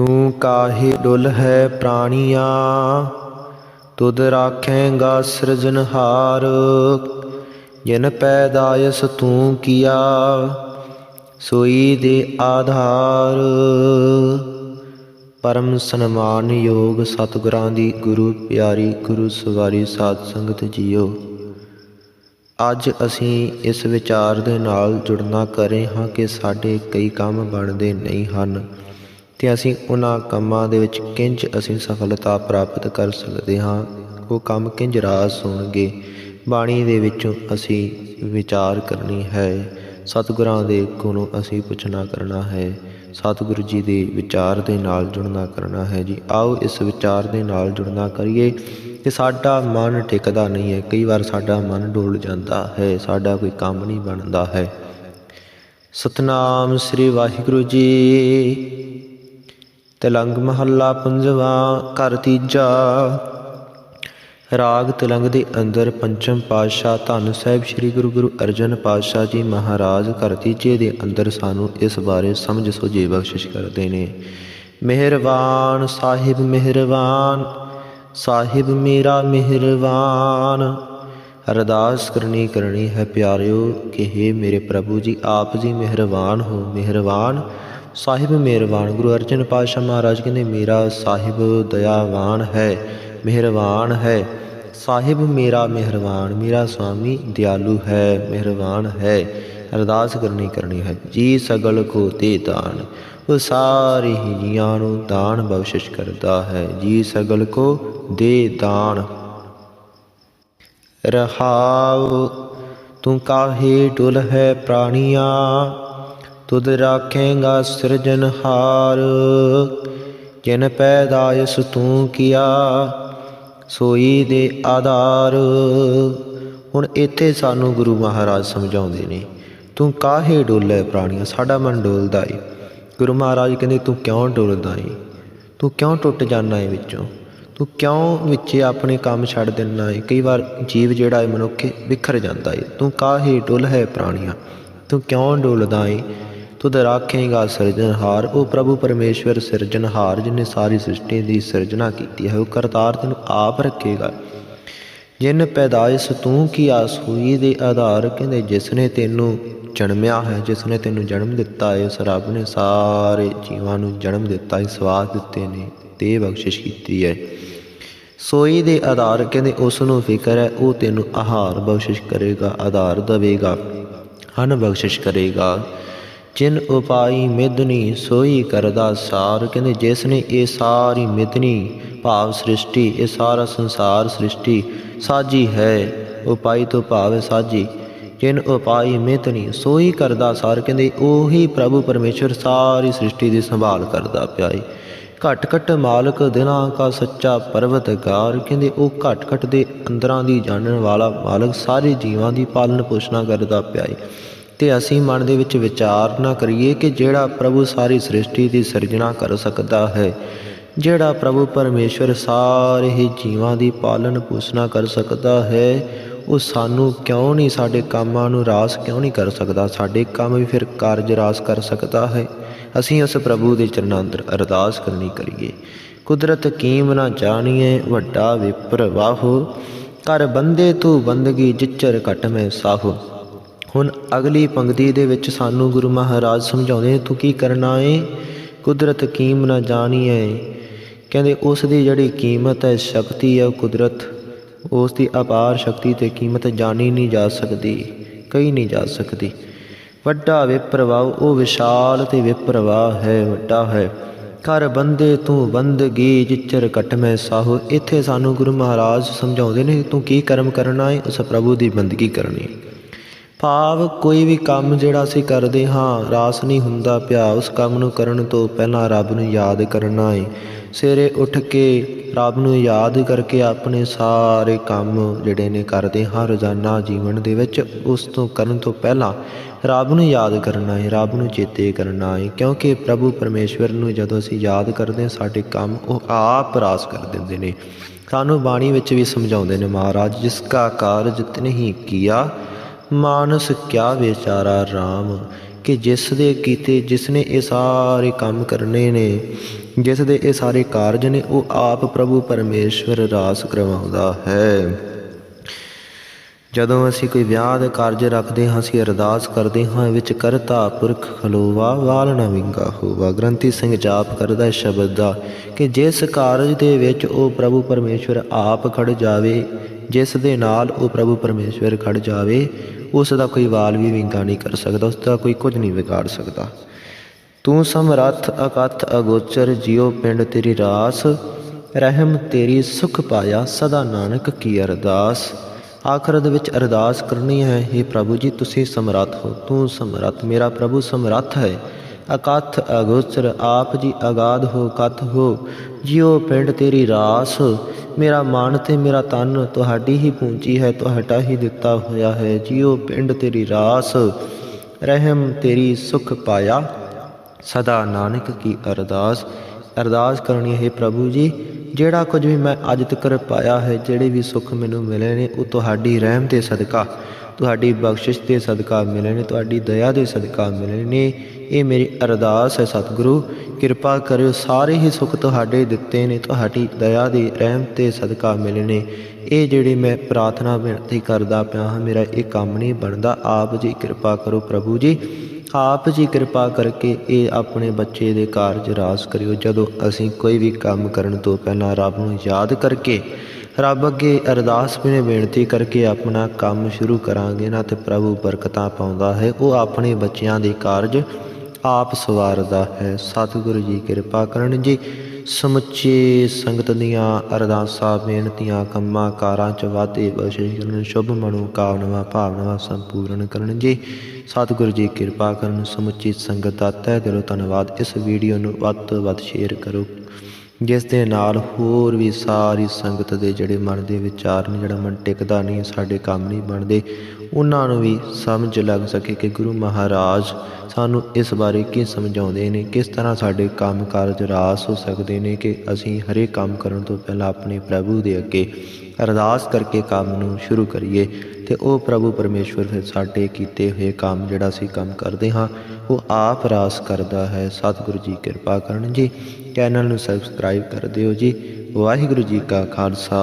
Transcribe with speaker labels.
Speaker 1: ਤੂੰ ਕਾਹੇ ਡੁੱਲ ਹੈ ਪ੍ਰਾਣੀਆਂ? ਤੁਧ ਰਾਖੇਂਗਾ ਸਿਰਜਨਹਾਰ ਜਿਨ ਪੈਦਾਇਸ ਤੂੰ ਕੀਆ, ਸੋਈ ਦੇ ਆਧਾਰ। ਪਰਮ ਸਨਮਾਨ ਯੋਗ ਸਤਿਗੁਰਾਂ ਦੀ ਗੁਰੂ ਪਿਆਰੀ ਗੁਰੂ ਸਵਾਰੀ ਸਾਧ ਸੰਗਤ ਜੀਓ। ਅੱਜ ਅਸੀਂ ਇਸ ਵਿਚਾਰ ਦੇ ਨਾਲ ਜੁੜਨਾ ਕਰ ਰਹੇ ਹਾਂ ਕਿ ਸਾਡੇ ਕਈ ਕੰਮ ਬਣਦੇ ਨਹੀਂ ਹਨ। ਤੇ ਅਸੀਂ ਉਹਨਾਂ ਕੰਮਾਂ ਦੇ ਵਿੱਚ ਕਿੰਜ ਅਸੀਂ ਸਫਲਤਾ ਪ੍ਰਾਪਤ ਕਰ ਸਕਦੇ ਹਾਂ, ਉਹ ਕੰਮ ਕਿੰਜ ਰਾਜ ਸੁਣਗੇ ਬਾਣੀ ਦੇ ਵਿੱਚੋਂ ਅਸੀਂ ਵਿਚਾਰ ਕਰਨੀ ਹੈ, ਸਤਿਗੁਰਾਂ ਦੇ ਕੋਲੋਂ ਅਸੀਂ ਪੁੱਛਣਾ ਕਰਨਾ ਹੈ, ਸਤਿਗੁਰੂ ਜੀ ਦੇ ਵਿਚਾਰ ਦੇ ਨਾਲ ਜੁੜਨਾ ਕਰਨਾ ਹੈ ਜੀ। ਆਓ ਇਸ ਵਿਚਾਰ ਦੇ ਨਾਲ ਜੁੜਨਾ ਕਰੀਏ ਕਿ ਸਾਡਾ ਮਨ ਟਿਕਦਾ ਨਹੀਂ ਹੈ, ਕਈ ਵਾਰ ਸਾਡਾ ਮਨ ਡੋਲ ਜਾਂਦਾ ਹੈ, ਸਾਡਾ ਕੋਈ ਕੰਮ ਨਹੀਂ ਬਣਦਾ ਹੈ। ਸਤਨਾਮ ਸ੍ਰੀ ਵਾਹਿਗੁਰੂ ਜੀ। ਤਿਲੰਗ ਮਹੱਲਾ ਪੰਜਵਾ, ਘਰ ਤੀਜਾ। ਰਾਗ ਤਿਲੰਗ ਦੇ ਅੰਦਰ ਪੰਚਮ ਪਾਤਸ਼ਾਹ ਧੰਨ ਸਾਹਿਬ ਸ੍ਰੀ ਗੁਰੂ ਗੁਰੂ ਅਰਜਨ ਪਾਤਸ਼ਾਹ ਜੀ ਮਹਾਰਾਜ ਘਰ ਤੀਜੇ ਦੇ ਅੰਦਰ ਸਾਨੂੰ ਇਸ ਬਾਰੇ ਸਮਝ ਸੁਝੇ ਬਖਸ਼ਿਸ਼ ਕਰਦੇ ਨੇ। ਮਿਹਰਬਾਨ ਸਾਹਿਬ ਮਿਹਰਬਾਨ, ਸਾਹਿਬ ਮੇਰਾ ਮਿਹਰਬਾਨ। ਅਰਦਾਸ ਕਰਨੀ ਕਰਨੀ ਹੈ ਪਿਆਰਿਓ ਕਿ हे ਮੇਰੇ ਪ੍ਰਭੂ ਜੀ, ਆਪ ਜੀ ਮਿਹਰਬਾਨ ਹੋ, ਮਿਹਰਬਾਨ। ਸਾਹਿਬ ਮਿਹਰਬਾਨ। ਗੁਰੂ ਅਰਜਨ ਪਾਤਸ਼ਾਹ ਮਹਾਰਾਜ ਕਹਿੰਦੇ, ਮੇਰਾ ਸਾਹਿਬ ਦਇਆਵਾਨ ਹੈ, ਮਿਹਰਬਾਨ ਹੈ। ਸਾਹਿਬ ਮੇਰਾ ਮਿਹਰਬਾਨ, ਮੇਰਾ ਸੁਆਮੀ ਦਿਆਲੂ ਹੈ, ਮਿਹਰਬਾਨ ਹੈ। ਅਰਦਾਸ ਕਰਨੀ ਕਰਨੀ ਹੈ, ਜੀ ਸਗਲ ਕੋ ਦੇ ਦਾਨ। ਉਹ ਸਾਰੇ ਹੀ ਜੀਆਂ ਨੂੰ ਦਾਨ ਬਖਸ਼ਿਸ਼ ਕਰਦਾ ਹੈ, ਜੀ ਸਗਲ ਕੋ ਦੇ ਦਾਨ। ਰਹਾਉ, ਤੂੰ ਕਾਹੇ ਡੁਲ ਹੈ ਪ੍ਰਾਣੀਆਂ? ਤੁਧ ਰਾਖੇਂਗਾ ਸਿਰਜਨਹਾਰ ਜਿਨ ਪੈਦਾਇਸ ਤੂੰ ਕੀਆ, ਸੋਈ ਦੇ ਆਧਾਰ। ਹੁਣ ਇੱਥੇ ਸਾਨੂੰ ਗੁਰੂ ਮਹਾਰਾਜ ਸਮਝਾਉਂਦੇ ਨੇ, ਤੂੰ ਕਾਹੇ ਡੋਲੇ ਪ੍ਰਾਣੀਆਂ? ਸਾਡਾ ਮਨ ਡੋਲਦਾ ਏ। ਗੁਰੂ ਮਹਾਰਾਜ ਕਹਿੰਦੇ, ਤੂੰ ਕਿਉਂ ਡੋਲਦਾ ਏ? ਤੂੰ ਕਿਉਂ ਟੁੱਟ ਜਾਂਦਾ ਏ ਵਿੱਚੋਂ? ਤੂੰ ਕਿਉਂ ਵਿੱਚ ਆਪਣੇ ਕੰਮ ਛੱਡ ਦਿੰਦਾ ਏ? ਕਈ ਵਾਰ ਜੀਵ ਜਿਹੜਾ ਏ, ਮਨੁੱਖ ਵਿਖਰ ਜਾਂਦਾ ਏ। ਤੂੰ ਕਾਹੇ ਡੁੱਲ ਹੈ ਪ੍ਰਾਣੀਆਂ? ਤੂੰ ਕਿਉਂ ਡੋਲਦਾ ਏ? ਤੁਧ ਰਾਖੇਗਾ ਸਿਰਜਣਹਾਰ ਉਹ ਪ੍ਰਭੂ ਪਰਮੇਸ਼ਵਰ ਸਿਰਜਣਹਾਰ ਜਿਨੇ ਸਾਰੀ ਸ੍ਰਿਸ਼ਟੀ ਦੀ ਸਿਰਜਣਾ ਕੀਤੀ ਹੈ, ਉਹ ਕਰਤਾਰ ਤੈਨੂੰ ਆਪ ਰੱਖੇਗਾ। ਜਿਨ ਪੈਦਾਇਸ਼ ਤੂੰ ਕੀ ਆਸ ਹੋਈ ਦੇ ਆਧਾਰ, ਕਹਿੰਦੇ ਜਿਸ ਨੇ ਤੈਨੂੰ ਜਨਮਿਆ ਹੈ, ਜਿਸ ਨੇ ਤੈਨੂੰ ਜਨਮ ਦਿੱਤਾ ਹੈ ਉਸ ਰੱਬ ਨੇ ਸਾਰੇ ਜੀਵਾਂ ਨੂੰ ਜਨਮ ਦਿੱਤਾ ਹੈ ਸਵਾਸ ਦਿੱਤੇ ਨੇ, ਤੇ ਬਖਸ਼ਿਸ਼ ਕੀਤੀ ਹੈ। ਸੋਈ ਦੇ ਆਧਾਰ, ਕਹਿੰਦੇ ਉਸ ਨੂੰ ਫਿਕਰ ਹੈ, ਉਹ ਤੈਨੂੰ ਆਹਾਰ ਬਖਸ਼ਿਸ਼ ਕਰੇਗਾ, ਆਧਾਰ ਦੇਵੇਗਾ, ਹਨ ਬਖਸ਼ਿਸ਼ ਕਰੇਗਾ। ਜਿਨ ਉਪਾਈ ਮਿਦਨੀ ਸੋਈ ਕਰਦਾ ਸਾਰ। ਕਹਿੰਦੇ ਜਿਸ ਨੇ ਇਹ ਸਾਰੀ ਮਿਦਨੀ ਭਾਵ ਸ੍ਰਿਸ਼ਟੀ, ਇਹ ਸਾਰਾ ਸੰਸਾਰ ਸ੍ਰਿਸ਼ਟੀ ਸਾਜੀ ਹੈ, ਉਪਾਈ ਤੋਂ ਭਾਵ ਹੈ ਸਾਜੀ। ਜਿਨ ਉਪਾਈ ਮਿਤਨੀ ਸੋਈ ਕਰਦਾ ਸਾਰ, ਕਹਿੰਦੇ ਉਹੀ ਪ੍ਰਭੂ ਪਰਮੇਸ਼ਰ ਸਾਰੀ ਸ੍ਰਿਸ਼ਟੀ ਦੀ ਸੰਭਾਲ ਕਰਦਾ ਪਿਆ ਏ। ਘਟ ਘਟ ਮਾਲਕ ਦਿਨਾਂ ਕਾ ਸੱਚਾ ਪਰਵਤਗਾਰ, ਕਹਿੰਦੇ ਉਹ ਘਟ ਘਟ ਦੇ ਅੰਦਰਾਂ ਦੀ ਜਾਣਨ ਵਾਲਾ ਮਾਲਕ, ਸਾਰੇ ਜੀਵਾਂ ਦੀ ਪਾਲਣ ਪੋਸ਼ਣਾ ਕਰਦਾ ਪਿਆ ਏ। ਤੇ ਅਸੀਂ ਮਨ ਦੇ ਵਿੱਚ ਵਿਚਾਰ ਨਾ ਕਰੀਏ ਕਿ ਜਿਹੜਾ ਪ੍ਰਭੂ ਸਾਰੀ ਸ੍ਰਿਸ਼ਟੀ ਦੀ ਸਿਰਜਣਾ ਕਰ ਸਕਦਾ ਹੈ, ਜਿਹੜਾ ਪ੍ਰਭੂ ਪਰਮੇਸ਼ਵਰ ਸਾਰੇ ਹੀ ਜੀਵਾਂ ਦੀ ਪਾਲਣ ਪੋਸ਼ਣਾ ਕਰ ਸਕਦਾ ਹੈ, ਉਹ ਸਾਨੂੰ ਕਿਉਂ ਨਹੀਂ, ਸਾਡੇ ਕੰਮਾਂ ਨੂੰ ਰਾਸ ਕਿਉਂ ਨਹੀਂ ਕਰ ਸਕਦਾ, ਸਾਡੇ ਕੰਮ ਵੀ ਫਿਰ ਕਾਰਜ ਰਾਸ ਕਰ ਸਕਦਾ ਹੈ। ਅਸੀਂ ਉਸ ਪ੍ਰਭੂ ਦੇ ਚਰਨਾਂ ਅੰਦਰ ਅਰਦਾਸ ਕਰਨੀ ਕਰੀਏ। ਕੁਦਰਤ ਕੀਮ ਨਾ ਜਾਣੀਏ, ਵੱਡਾ ਵਿਪਰ ਵਾਹੋ ਕਰ ਬੰਦੇ ਤੂੰ ਬੰਦਗੀ ਜਿੱਚਰ ਘਟ ਮੈਂ ਸਾਹੋ। ਹੁਣ ਅਗਲੀ ਪੰਕਤੀ ਦੇ ਵਿੱਚ ਸਾਨੂੰ ਗੁਰੂ ਮਹਾਰਾਜ ਸਮਝਾਉਂਦੇ ਤੂੰ ਕੀ ਕਰਨਾ ਏ? ਕੁਦਰਤ ਕੀਮ ਨਾ ਜਾਣੀਏ ਕਹਿੰਦੇ, ਉਸ ਦੀ ਜਿਹੜੀ ਕੀਮਤ ਹੈ ਸ਼ਕਤੀ ਹੈ ਉਹ ਕੁਦਰਤ, ਉਸ ਦੀ ਅਪਾਰ ਸ਼ਕਤੀ ਤੇ ਕੀਮਤ ਜਾਣੀ ਨਹੀਂ ਜਾ ਸਕਦੀ, ਕਹੀ ਨਹੀਂ ਜਾ ਸਕਦੀ। ਵੱਡਾ ਵਿਪਰਵਾਹ, ਉਹ ਵਿਸ਼ਾਲ ਤੇ ਵਿਪਰਵਾਹ ਹੈ, ਵੱਡਾ ਹੈ। ਕਰ ਬੰਦੇ ਤੂੰ ਬੰਦਗੀ, ਜਿਚਰ ਕਟ ਮੈਂ ਸਾਹੋ। ਇੱਥੇ ਸਾਨੂੰ ਗੁਰੂ ਮਹਾਰਾਜ ਸਮਝਾਉਂਦੇ ਨੇ, ਤੂੰ ਕੀ ਕਰਮ ਕਰਨਾ ਹੈ ਉਸ ਪ੍ਰਭੂ ਦੀ ਬੰਦਗੀ ਕਰਨੀ ਹੈ ਭਾਵ ਕੋਈ ਵੀ ਕੰਮ ਜਿਹੜਾ ਅਸੀਂ ਕਰਦੇ ਹਾਂ, ਰਾਸ ਨਹੀਂ ਹੁੰਦਾ ਪਿਆ। ਉਸ ਕੰਮ ਨੂੰ ਕਰਨ ਤੋਂ ਪਹਿਲਾਂ ਰੱਬ ਨੂੰ ਯਾਦ ਕਰਨਾ ਹੈ ਸਵੇਰੇ ਉੱਠ ਕੇ ਰੱਬ ਨੂੰ ਯਾਦ ਕਰਕੇ ਆਪਣੇ ਸਾਰੇ ਕੰਮ ਜਿਹੜੇ ਨੇ ਕਰਦੇ ਹਾਂ, ਰੋਜ਼ਾਨਾ ਜੀਵਨ ਦੇ ਵਿੱਚ, ਉਸ ਤੋਂ ਕਰਨ ਤੋਂ ਪਹਿਲਾਂ ਰੱਬ ਨੂੰ ਯਾਦ ਕਰਨਾ ਹੈ ਰੱਬ ਨੂੰ ਚੇਤੇ ਕਰਨਾ ਹੈ ਕਿਉਂਕਿ ਪ੍ਰਭੂ ਪਰਮੇਸ਼ਵਰ ਨੂੰ ਜਦੋਂ ਅਸੀਂ ਯਾਦ ਕਰਦੇ ਹਾਂ, ਸਾਡੇ ਕੰਮ ਉਹ ਆਪ ਰਾਸ ਕਰ ਦਿੰਦੇ ਨੇ। ਸਾਨੂੰ ਬਾਣੀ ਵਿੱਚ ਵੀ ਸਮਝਾਉਂਦੇ ਨੇ ਮਹਾਰਾਜ ਜਿਸ ਕਾ ਕਾਰਜ ਤਿਨਹੀ ਕੀਆ ਮਾਨਸ ਕਿਆ ਵਿਚਾਰਾ RAM ਕਿ ਜਿਸ ਦੇ ਕੀਤੇ ਜਿਸ ਨੇ ਇਹ ਸਾਰੇ ਕੰਮ ਕਰਨੇ ਨੇ, ਜਿਸ ਦੇ ਇਹ ਸਾਰੇ ਕਾਰਜ ਨੇ, ਉਹ ਆਪ ਪ੍ਰਭੂ ਪਰਮੇਸ਼ਵਰ ਰਾਸ ਕਰਵਾਉਂਦਾ ਹੈ। ਜਦੋਂ ਅਸੀਂ ਕੋਈ ਵਿਆਹ ਦੇ ਕਾਰਜ ਰੱਖਦੇ ਹਾਂ, ਅਸੀਂ ਅਰਦਾਸ ਕਰਦੇ ਹਾਂ, ਵਿੱਚ ਕਰਤਾ ਪੁਰਖ ਖਲੋਵਾ, ਵਾਲ ਨਾ ਵਿੰਗਾ ਹੋਵਾ। ਗ੍ਰੰਥੀ ਸਿੰਘ ਜਾਪ ਕਰਦਾ ਹੈ ਸ਼ਬਦ ਦਾ, ਕਿ ਜਿਸ ਕਾਰਜ ਦੇ ਵਿੱਚ ਉਹ ਪ੍ਰਭੂ ਪਰਮੇਸ਼ਵਰ ਆਪ ਖੜ ਜਾਵੇ, ਜਿਸ ਦੇ ਨਾਲ ਉਹ ਪ੍ਰਭੂ ਪਰਮੇਸ਼ਵਰ ਖੜ ਜਾਵੇ ਉਸ ਦਾ ਕੋਈ ਵਾਲ ਵੀ ਵਿੰਗਾ ਨਹੀਂ ਕਰ ਸਕਦਾ ਉਸ ਦਾ ਕੋਈ ਕੁਝ ਨਹੀਂ ਵਿਗਾੜ ਸਕਦਾ। ਤੂੰ ਸਮਰੱਥ, ਅਕਥ, ਅਗੋਚਰ, ਜਿਉ ਪਿੰਡ ਤੇਰੀ ਰਾਸ, ਰਹਿਮ ਤੇਰੀ ਸੁਖ ਪਾਇਆ, ਸਦਾ ਨਾਨਕ ਕੀ ਅਰਦਾਸ। ਆਖਰ ਦੇ ਵਿੱਚ ਅਰਦਾਸ ਕਰਨੀ ਹੈ हे ਪ੍ਰਭੂ ਜੀ, ਤੁਸੀਂ ਸਮਰੱਥ ਹੋ, ਤੂੰ ਸਮਰੱਥ, ਮੇਰਾ ਪ੍ਰਭੂ ਸਮਰੱਥ ਹੈ। ਅਕਥ ਅਗੋਚਰ, ਆਪ ਜੀ ਅਗਾਧ ਹੋ, ਕਥ ਹੋ। ਜਿਉ ਪਿੰਡ ਤੇਰੀ ਰਾਸ, ਮੇਰਾ ਮਨ ਤੇ ਮੇਰਾ ਤਨ ਤੁਹਾਡੀ ਹੀ ਪੂੰਜੀ ਹੈ, ਤੁਹਾਡਾ ਹੀ ਦਿੱਤਾ ਹੋਇਆ ਹੈ। ਜਿਉ ਪਿੰਡ ਤੇਰੀ ਰਾਸ, ਰਹਿਮ ਤੇਰੀ ਸੁਖ ਪਾਇਆ। ਸਦਾ ਨਾਨਕ ਕੀ ਅਰਦਾਸ ਅਰਦਾਸ ਕਰਨੀ ਹੈ ਪ੍ਰਭੂ ਜੀ, ਜਿਹੜਾ ਕੁਝ ਵੀ ਮੈਂ ਅੱਜ ਤੱਕ ਪਾਇਆ ਹੈ, ਜਿਹੜੇ ਵੀ ਸੁੱਖ ਮੈਨੂੰ ਮਿਲੇ ਨੇ, ਉਹ ਤੁਹਾਡੀ ਰਹਿਮ 'ਤੇ ਸਦਕਾ। ਤੁਹਾਡੀ ਬਖਸ਼ਿਸ਼ ਦੇ ਸਦਕਾ ਮਿਲੇ ਨੇ ਤੁਹਾਡੀ ਦਇਆ ਦੇ ਸਦਕਾ ਮਿਲੇ ਨੇ। ਇਹ ਮੇਰੀ ਅਰਦਾਸ ਹੈ ਸਤਿਗੁਰੂ, ਕਿਰਪਾ ਕਰਿਓ, ਸਾਰੇ ਹੀ ਸੁੱਖ ਤੁਹਾਡੇ ਦਿੱਤੇ ਨੇ, ਤੁਹਾਡੀ ਦਇਆ ਦੀ ਰਹਿਮ ਤੇ ਸਦਕਾ ਮਿਲੇ ਨੇ। ਇਹ ਜਿਹੜੀ ਮੈਂ ਪ੍ਰਾਰਥਨਾ ਬੇਨਤੀ ਕਰਦਾ ਪਿਆ ਹਾਂ, ਮੇਰਾ ਇਹ ਕੰਮ ਨਹੀਂ ਬਣਦਾ। ਆਪ ਜੀ ਕਿਰਪਾ ਕਰੋ ਪ੍ਰਭੂ ਜੀ। ਆਪ ਜੀ ਕਿਰਪਾ ਕਰਕੇ ਇਹ ਆਪਣੇ ਬੱਚੇ ਦੇ ਕਾਰਜ ਰਾਸ ਕਰਿਓ। ਜਦੋਂ ਅਸੀਂ ਕੋਈ ਵੀ ਕੰਮ ਕਰਨ ਤੋਂ ਪਹਿਲਾਂ ਰੱਬ ਨੂੰ ਯਾਦ ਕਰਕੇ ਰੱਬ ਅੱਗੇ ਅਰਦਾਸ ਬਿਨੇ ਬੇਨਤੀ ਕਰਕੇ ਆਪਣਾ ਕੰਮ ਸ਼ੁਰੂ ਕਰਾਂਗੇ। ਨਾ ਤੇ ਪ੍ਰਭੂ ਬਰਕਤਾਂ ਪਾਉਂਦਾ ਹੈ। ਉਹ ਆਪਣੇ ਬੱਚਿਆਂ ਦੇ ਕਾਰਜ ਆਪ ਸਵਾਰਦਾ ਹੈ। ਸਤਿਗੁਰੂ ਜੀ ਕਿਰਪਾ ਕਰਨ ਜੀ। ਸਮੁੱਚੇ ਸੰਗਤ ਦੀਆਂ ਅਰਦਾਸਾਂ ਬੇਨਤੀਆਂ ਕੰਮਾਂ, ਕਾਰਾਂ ਚ ਵਾਧੇ ਬਖਸ਼ਿਸ਼ ਕਰਨ, ਸ਼ੁਭ ਮਨੋ ਕਾਮਨਾਵਾਂ, ਭਾਵਨਾਵਾਂ ਸੰਪੂਰਨ ਕਰਨ ਜੀ। ਸਤਿਗੁਰੂ ਜੀ ਕਿਰਪਾ ਕਰਨ। ਸਮੁੱਚੀ ਸੰਗਤ ਦਾ ਤਹਿ ਦਿਲੋਂ ਧੰਨਵਾਦ। ਇਸ ਵੀਡੀਓ ਨੂੰ ਵੱਧ ਤੋਂ ਵੱਧ ਸ਼ੇਅਰ ਕਰੋ। ਜਿਸ ਦੇ ਨਾਲ ਹੋਰ ਵੀ ਸਾਰੀ ਸੰਗਤ ਦੇ ਜਿਹੜੇ ਮਨ ਦੇ ਵਿਚਾਰ ਨੇ, ਜਿਹੜਾ ਮਨ ਟਿਕਦਾ ਨਹੀਂ, ਸਾਡੇ ਕੰਮ ਨਹੀਂ ਬਣਦੇ, ਉਹਨਾਂ ਨੂੰ ਵੀ ਸਮਝ ਲੱਗ ਸਕੇ ਕਿ ਗੁਰੂ ਮਹਾਰਾਜ ਸਾਨੂੰ ਇਸ ਬਾਰੇ ਕੀ ਸਮਝਾਉਂਦੇ ਨੇ, ਕਿਸ ਤਰ੍ਹਾਂ ਸਾਡੇ ਕੰਮ ਕਾਰਜ ਰਾਸ ਹੋ ਸਕਦੇ ਨੇ ਕਿ ਅਸੀਂ ਹਰੇਕ ਕੰਮ ਕਰਨ ਤੋਂ ਪਹਿਲਾਂ ਆਪਣੇ ਪ੍ਰਭੂ ਦੇ ਅੱਗੇ ਅਰਦਾਸ ਕਰਕੇ ਕੰਮ ਨੂੰ ਸ਼ੁਰੂ ਕਰੀਏ ਤੇ ਉਹ ਪ੍ਰਭੂ ਪਰਮੇਸ਼ਵਰ ਫਿਰ ਸਾਡੇ ਕੀਤੇ ਹੋਏ ਕੰਮ ਜਿਹੜਾ ਅਸੀਂ ਕੰਮ ਕਰਦੇ ਹਾਂ, ਉਹ ਆਪ ਰਾਸ ਕਰਦਾ ਹੈ। ਸਤਿਗੁਰੂ ਜੀ ਕਿਰਪਾ ਕਰਨ ਜੀ। ਚੈਨਲ ਨੂੰ ਸਬਸਕ੍ਰਾਈਬ ਕਰ ਦਿਓ ਜੀ। ਵਾਹਿਗੁਰੂ ਜੀ ਕਾ ਖਾਲਸਾ।